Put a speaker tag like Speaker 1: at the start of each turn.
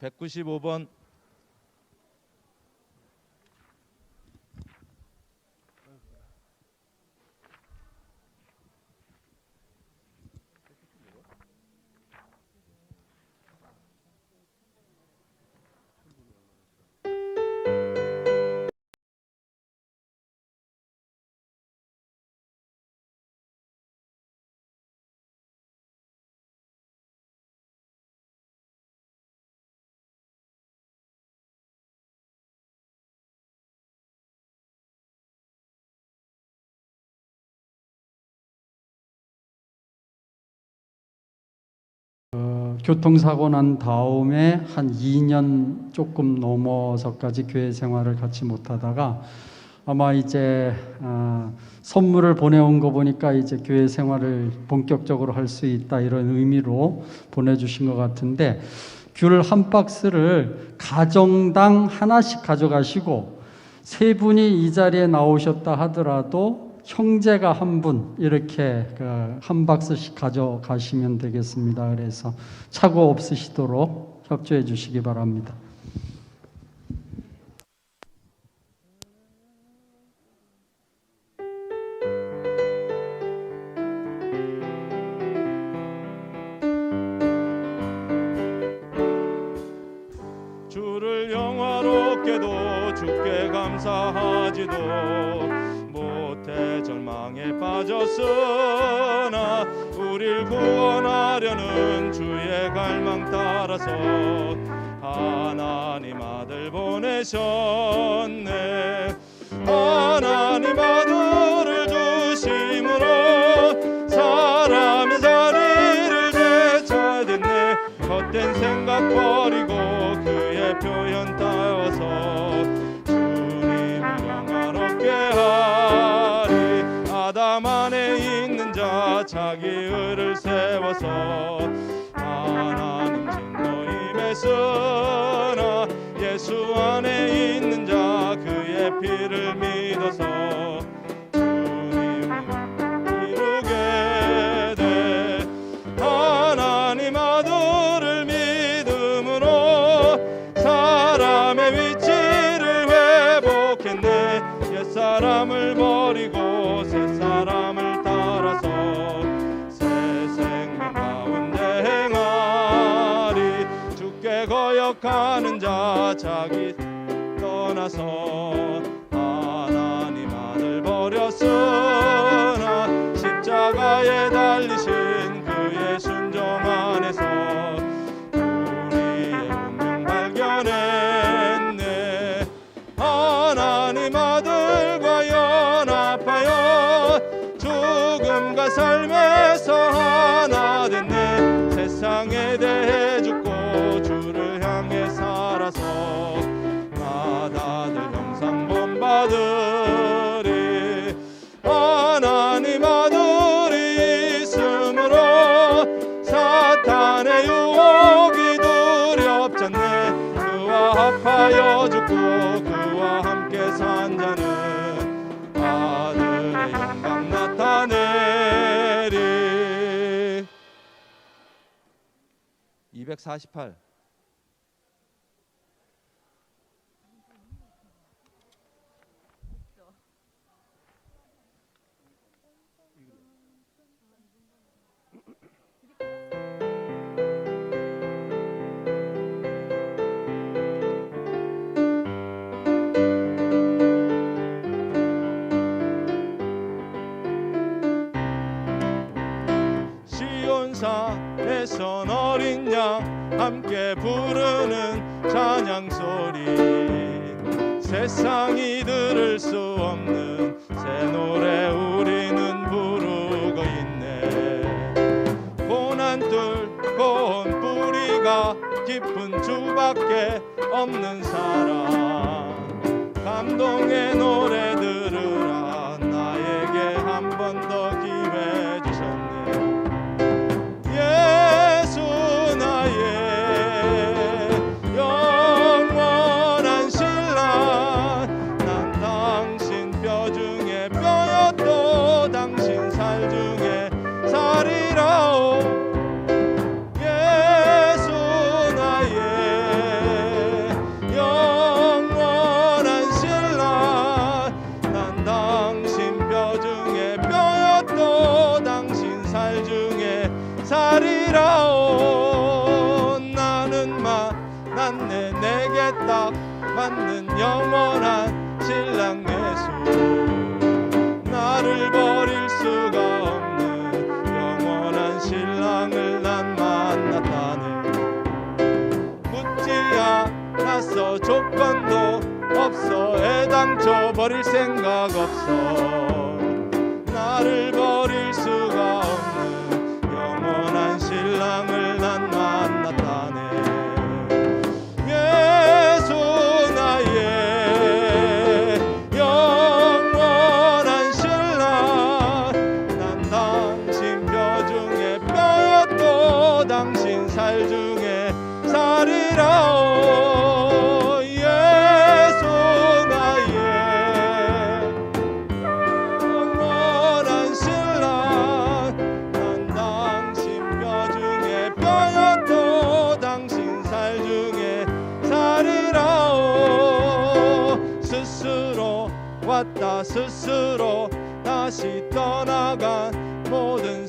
Speaker 1: 195번
Speaker 2: 교통사고 난 다음에 한 2년 조금 넘어서까지 교회 생활을 같이 못하다가 아마 이제 아, 선물을 보내온 거 보니까 이제 교회 생활을 본격적으로 할 수 있다 이런 의미로 보내주신 것 같은데 귤 한 박스를 가정당 하나씩 가져가시고 세 분이 이 자리에 나오셨다 하더라도 형제가 한 분 이렇게 그 한 박스씩 가져가시면 되겠습니다. 그래서 착오 없으시도록 협조해 주시기 바랍니다.
Speaker 1: 못해 절망에 빠졌으나 우릴 구원하려는 주의 갈망 따라서 하나님 아들 보내셨네. 하나님 아들 세워서 하나님 진노임에 쓰나 예수 안에 있는 자 그의 피를 거역하는 자 자기 받으리. 하나님 아들이 있으므로 사탄의 유혹이 두렵잖네. 그와 합하여 죽고 그와 함께 산 자는 아들의 영광 나타내리. 248 시온산에선 어린 양 함께 부르는 찬양 소리. 세상이 들을 수 없는 새 노래 우리는 부르고 있네. 고난 뚫고 온 뿌리가 깊은 주밖에 없는 사람 감동의 노래 잊어버릴 생각 없어. more than